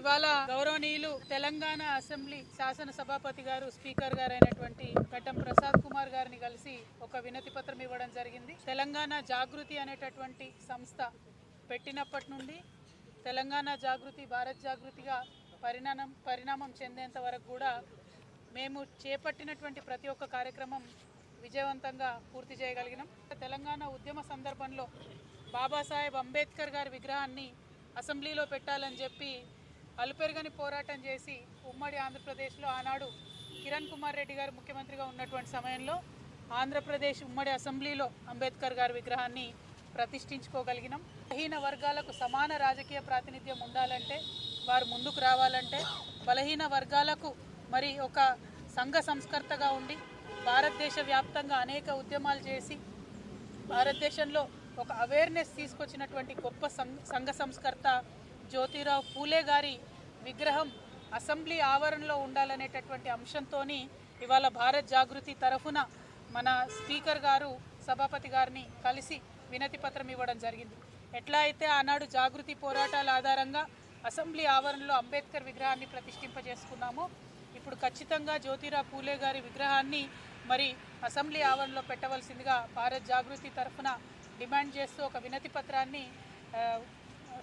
ఇవాళ గౌరవనీయులు తెలంగాణ అసెంబ్లీ శాసన సభాపతి గారు స్పీకర్ గారు అయినటువంటి గడ్డం ప్రసాద్ కుమార్ గారిని కలిసి ఒక వినతి పత్రం ఇవ్వడం జరిగింది. తెలంగాణ జాగృతి అనేటటువంటి సంస్థ పెట్టినప్పటి నుండి తెలంగాణ జాగృతి భారత్ జాగృతిగా పరిణామం పరిణామం చెందేంత వరకు కూడా మేము చేపట్టినటువంటి ప్రతి ఒక్క కార్యక్రమం విజయవంతంగా పూర్తి చేయగలిగినాం. తెలంగాణ ఉద్యమ సందర్భంలో బాబాసాహెబ్ అంబేద్కర్ గారి విగ్రహాన్ని అసెంబ్లీలో పెట్టాలని చెప్పి అలుపెరుగని పోరాటం చేసి ఉమ్మడి ఆంధ్రప్రదేశ్లో ఆనాడు కిరణ్ కుమార్ రెడ్డి గారు ముఖ్యమంత్రిగా ఉన్నటువంటి సమయంలో ఆంధ్రప్రదేశ్ ఉమ్మడి అసెంబ్లీలో అంబేద్కర్ గారి విగ్రహాన్ని ప్రతిష్ఠించుకోగలిగినాం. బలహీన వర్గాలకు సమాన రాజకీయ ప్రాతినిధ్యం ఉండాలంటే వారు ముందుకు రావాలంటే బలహీన వర్గాలకు మరి ఒక సంఘ సంస్కర్తగా ఉండి భారతదేశ వ్యాప్తంగా అనేక ఉద్యమాలు చేసి భారతదేశంలో ఒక అవేర్నెస్ తీసుకొచ్చినటువంటి గొప్ప సంఘ సంస్కర్త జ్యోతిరావు పూలే గారి విగ్రహం అసెంబ్లీ ఆవరణలో ఉండాలనేటటువంటి అంశంతో ఇవాళ భారత్ జాగృతి తరఫున మన స్పీకర్ గారు సభాపతి గారిని కలిసి వినతి పత్రం ఇవ్వడం జరిగింది. ఎట్లా అయితే ఆనాడు జాగృతి పోరాటాల ఆధారంగా అసెంబ్లీ ఆవరణలో అంబేద్కర్ విగ్రహాన్ని ప్రతిష్ఠింపజేసుకున్నామో ఇప్పుడు ఖచ్చితంగా జ్యోతిరావు పూలే గారి విగ్రహాన్ని మరి అసెంబ్లీ ఆవరణలో పెట్టవలసిందిగా భారత్ జాగృతి తరఫున డిమాండ్ చేస్తూ ఒక వినతి పత్రాన్ని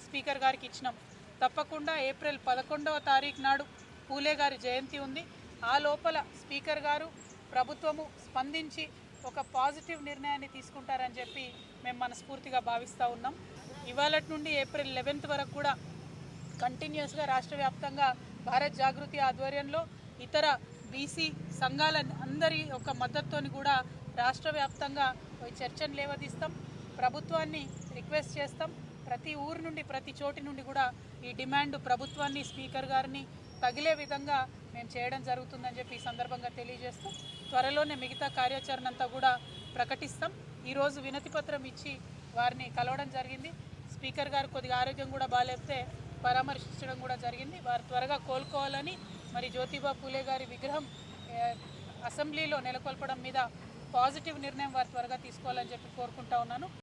స్పీకర్ గారికి ఇచ్చినాం. తప్పకుండా ఏప్రిల్ పదకొండవ తారీఖు నాడు పూలే గారి జయంతి ఉంది. ఆ లోపల స్పీకర్ గారు ప్రభుత్వము స్పందించి ఒక పాజిటివ్ నిర్ణయాన్ని తీసుకుంటారని చెప్పి మేము మనస్ఫూర్తిగా భావిస్తూ ఉన్నాం. ఇవాళ నుండి ఏప్రిల్ లెవెన్త్ వరకు కూడా కంటిన్యూస్గా రాష్ట్ర వ్యాప్తంగా భారత్ జాగృతి ఆధ్వర్యంలో ఇతర బీసీ సంఘాల అందరి యొక్క మద్దతుని కూడా రాష్ట్ర వ్యాప్తంగా చర్చను లేవదీస్తాం. ప్రభుత్వాన్ని రిక్వెస్ట్ చేస్తాం. ప్రతి ఊరు నుండి ప్రతి చోటి నుండి కూడా ఈ డిమాండ్ ప్రభుత్వాన్ని స్పీకర్ గారిని తగిలే విధంగా మేము చేయడం జరుగుతుందని చెప్పి ఈ సందర్భంగా తెలియజేస్తూ త్వరలోనే మిగతా కార్యాచరణ అంతా కూడా ప్రకటిస్తాం. ఈరోజు వినతి పత్రం ఇచ్చి వారిని కలవడం జరిగింది. స్పీకర్ గారు కొద్దిగా ఆరోగ్యం కూడా బాగాలేపితే పరామర్శించడం కూడా జరిగింది. వారు త్వరగా కోలుకోవాలని మరి జ్యోతిబా పూలే గారి విగ్రహం అసెంబ్లీలో నెలకొల్పడం మీద పాజిటివ్ నిర్ణయం వారు త్వరగా తీసుకోవాలని చెప్పి కోరుకుంటా ఉన్నాను.